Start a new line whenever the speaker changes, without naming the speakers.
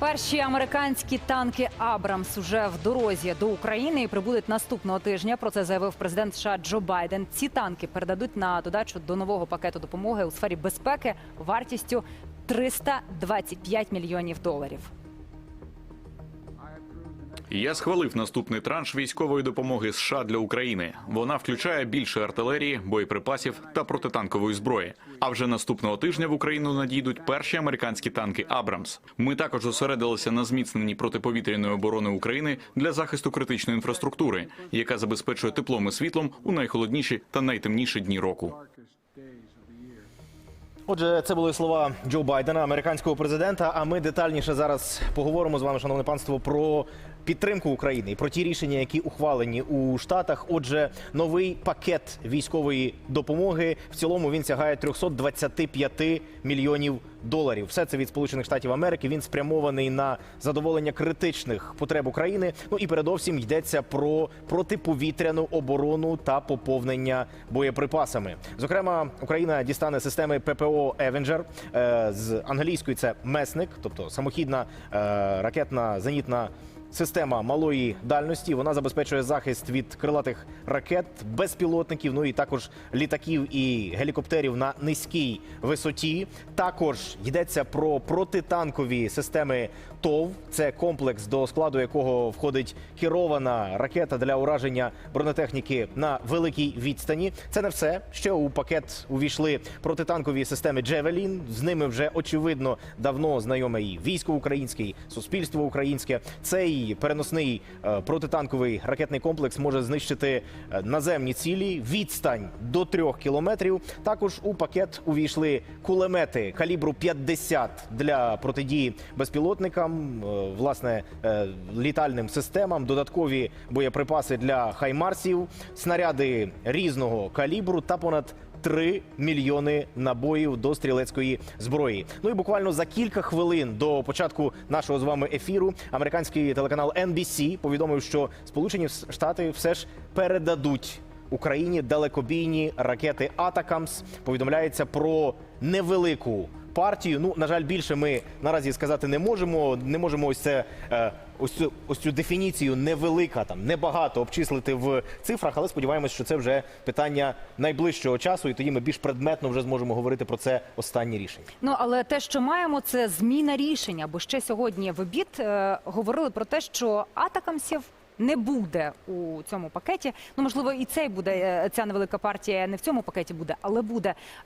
Перші американські танки Абрамс уже в дорозі до України і прибудуть наступного тижня. Про це заявив президент США Джо Байден. Ці танки передадуть на додачу до нового пакету допомоги у сфері безпеки вартістю 325 мільйонів доларів.
Я схвалив наступний транш військової допомоги США для України. Вона включає більше артилерії, боєприпасів та протитанкової зброї. А вже наступного тижня в Україну надійдуть перші американські танки Абрамс. Ми також зосередилися на зміцненні протиповітряної оборони України для захисту критичної інфраструктури, яка забезпечує теплом і світлом у найхолодніші та найтемніші дні року.
Отже, це були слова Джо Байдена, американського президента. А ми детальніше зараз поговоримо з вами, шановне панство, про підтримку України і про ті рішення, які ухвалені у Штатах. Отже, новий пакет військової допомоги в цілому він сягає 325 мільйонів доларів. Все це від Сполучених Штатів Америки. Він спрямований на задоволення критичних потреб України. Ну і передовсім йдеться про протиповітряну оборону та поповнення боєприпасами. Зокрема, Україна дістане системи ППО Евенджер з англійської це месник, тобто самохідна е, ракетна зенітна. Система малої дальності вона забезпечує захист від крилатих ракет, безпілотників, ну і також літаків і гелікоптерів на низькій висоті. Також йдеться про протитанкові системи ТОВ. Це комплекс, до складу якого входить керована ракета для ураження бронетехніки на великій відстані. Це не все. Ще у пакет увійшли протитанкові системи Джевелін. З ними вже очевидно давно знайоме і військо українське, і суспільство українське. Цей переносний е, протитанковий ракетний комплекс може знищити е, наземні цілі. Відстань до трьох кілометрів. Також у пакет увійшли кулемети калібру 50 для протидії безпілотникам, е, власне літальним системам, додаткові боєприпаси для хаймарсів, снаряди різного калібру та понад 3 мільйони набоїв до стрілецької зброї. Ну і буквально за кілька хвилин до початку нашого з вами ефіру американський телеканал NBC повідомив, що Сполучені Штати все ж передадуть Україні далекобійні ракети Атакамс. Повідомляється про невелику партію. Ну на жаль, більше ми наразі сказати не можемо. Не можемо ось це. е, Ось цю, ось цю дефініцію невелика, там небагато обчислити в цифрах, але сподіваємось, що це вже питання найближчого часу, і тоді ми більш предметно вже зможемо говорити про це останнє рішення.
Ну але те, що маємо, це зміна рішення. Бо ще сьогодні в обід е, говорили про те, що атакамсів не буде у цьому пакеті. Ну можливо, і цей буде е, ця невелика партія не в цьому пакеті буде, але буде.